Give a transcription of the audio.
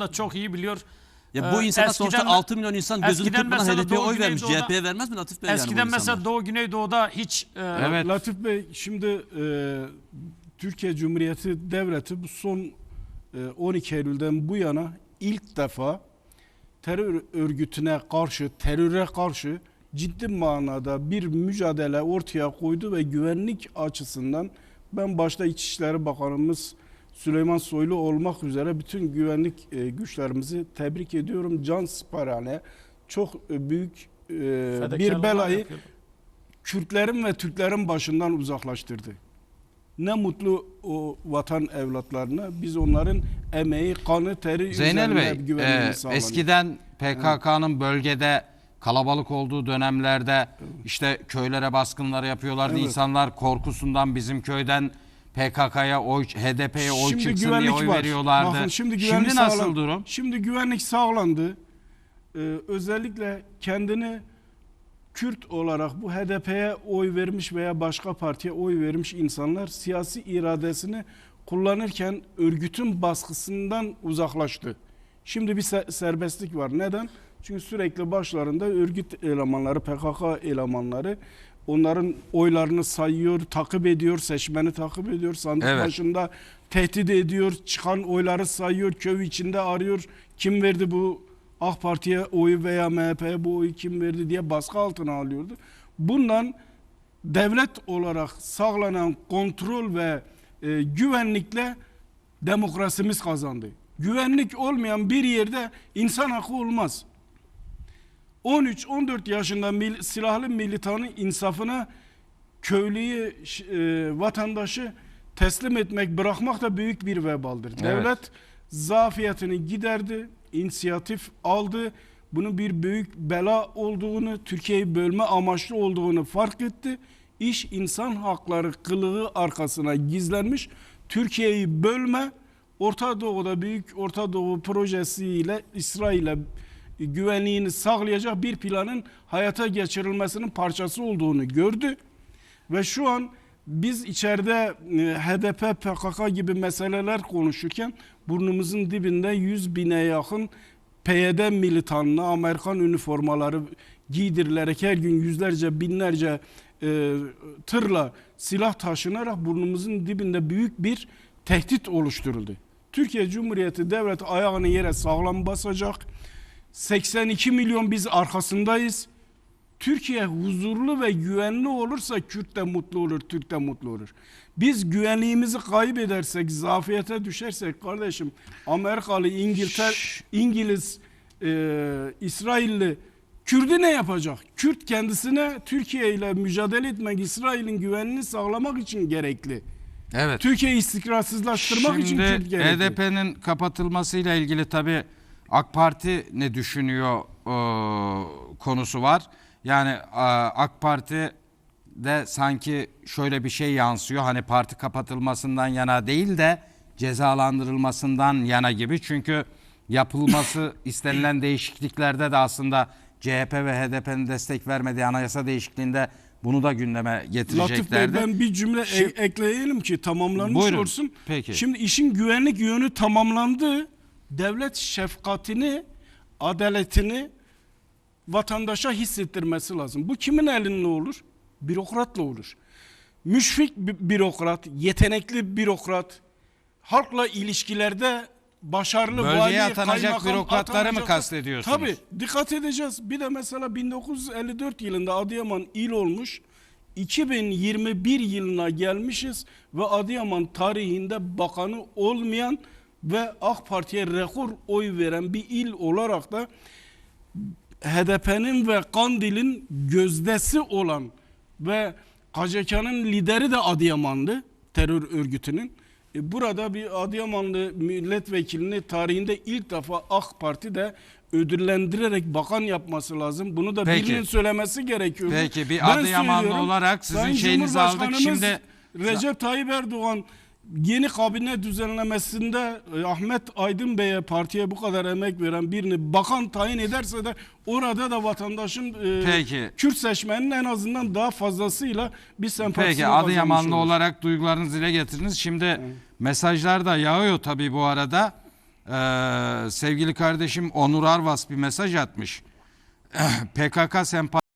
da çok iyi biliyor. Ya bu Ee, insanlar sonuçta eskiden- 6 milyon insan gözünü kırpmadan HDP'ye oy vermiş. CHP'ye vermez mi Latif Bey? yani Eskiden mesela insanlar? Doğu Güneydoğu'da hiç e, Evet. Latif Bey şimdi e, Türkiye Cumhuriyeti Devleti bu son e, 12 Eylül'den bu yana ilk defa terör örgütüne karşı, teröre karşı ciddi manada bir mücadele ortaya koydu ve güvenlik açısından ben başta İçişleri Bakanımız Süleyman Soylu olmak üzere bütün güvenlik e, güçlerimizi tebrik ediyorum. Can siparhane çok e, büyük e, bir belayı. Kürtlerin ve Türklerin başından uzaklaştırdı. Ne mutlu o vatan evlatlarına. Biz onların emeği, kanı, teri Zeynel üzerine Bey, güvenliğini e, sağladık. eskiden PKK'nın bölgede kalabalık olduğu dönemlerde işte köylere baskınları yapıyorlardı. Evet. İnsanlar korkusundan bizim köyden PKK'ya oy, HDP'ye oy Şimdi çıksın diye oy var. veriyorlardı. Bakın şimdi güvenlik nasıl sağlan- durum? Şimdi güvenlik sağlandı. Ee, özellikle kendini Kürt olarak bu HDP'ye oy vermiş veya başka partiye oy vermiş insanlar siyasi iradesini kullanırken örgütün baskısından uzaklaştı. Şimdi bir se- serbestlik var. Neden? Çünkü sürekli başlarında örgüt elemanları, PKK elemanları onların oylarını sayıyor, takip ediyor, seçmeni takip ediyor, sandık Evet. başında tehdit ediyor, çıkan oyları sayıyor, köy içinde arıyor. Kim verdi bu AK Parti'ye oyu veya MHP'ye bu oyu kim verdi diye baskı altına alıyordu. Bundan devlet olarak sağlanan kontrol ve e, güvenlikle demokrasimiz kazandı. Güvenlik olmayan bir yerde insan hakkı olmaz. 13-14 yaşında mil, silahlı militanın insafına köylüyü, e, vatandaşı teslim etmek, bırakmak da büyük bir vebaldir. Evet. Devlet zafiyetini giderdi, inisiyatif aldı. Bunun bir büyük bela olduğunu, Türkiye'yi bölme amaçlı olduğunu fark etti. İş insan hakları kılığı arkasına gizlenmiş. Türkiye'yi bölme, Orta Doğu'da büyük Orta Doğu projesiyle İsrail'e güvenliğini sağlayacak bir planın hayata geçirilmesinin parçası olduğunu gördü. Ve şu an biz içeride e, HDP, PKK gibi meseleler konuşurken burnumuzun dibinde 100 bine yakın PYD militanına Amerikan üniformaları giydirilerek her gün yüzlerce binlerce e, tırla silah taşınarak burnumuzun dibinde büyük bir tehdit oluşturuldu. Türkiye Cumhuriyeti devlet ayağını yere sağlam basacak. 82 milyon biz arkasındayız. Türkiye huzurlu ve güvenli olursa Kürt de mutlu olur, Türk de mutlu olur. Biz güvenliğimizi kaybedersek, zafiyete düşersek kardeşim Amerikalı, İngiltere, İngiliz, e, İsrailli Kürt'ü ne yapacak? Kürt kendisine Türkiye ile mücadele etmek, İsrail'in güvenliğini sağlamak için gerekli. Evet. Türkiye'yi istikrarsızlaştırmak için Şimdi Kürt gerekli. HDP'nin kapatılmasıyla ilgili tabii AK Parti ne düşünüyor e, konusu var. Yani e, AK Parti de sanki şöyle bir şey yansıyor. Hani parti kapatılmasından yana değil de cezalandırılmasından yana gibi. Çünkü yapılması istenilen değişikliklerde de aslında CHP ve HDP'nin destek vermediği anayasa değişikliğinde bunu da gündeme Latif Bey getireceklerdi. ben bir cümle e- Şimdi- ekleyelim ki tamamlanmış Buyurun. olsun. Peki. Şimdi işin güvenlik yönü tamamlandı. Devlet şefkatini, adaletini vatandaşa hissettirmesi lazım. Bu kimin elinde olur? Bürokratla olur. Müşfik bir bürokrat, yetenekli bürokrat, halkla ilişkilerde başarılı Bölgeye vali, atanacak bürokratları mı atanacak- kastediyorsunuz? Tabii dikkat edeceğiz. Bir de mesela 1954 yılında Adıyaman il olmuş. 2021 yılına gelmişiz ve Adıyaman tarihinde bakanı olmayan ve AK Parti'ye rekor oy veren bir il olarak da HDP'nin ve Kandil'in gözdesi olan ve KCK'nın lideri de Adıyamanlı terör örgütünün. E, burada bir Adıyamanlı milletvekilini tarihinde ilk defa AK Parti de ödüllendirerek bakan yapması lazım. Bunu da Peki. birinin söylemesi gerekiyor. Peki, bir Adıyamanlı olarak sizin şeyinizi aldık. Şimdi- Recep Tayyip Erdoğan yeni kabine düzenlemesinde e, Ahmet Aydın Bey'e partiye bu kadar emek veren birini bakan tayin ederse de orada da vatandaşın e, Peki. Kürt seçmeninin en azından daha fazlasıyla bir sempatisini Peki Adıyamanlı olur. olarak duygularınızı dile getirdiniz. Şimdi mesajlar da yağıyor tabii bu arada. Ee, sevgili kardeşim Onur Arvas bir mesaj atmış. PKK sempati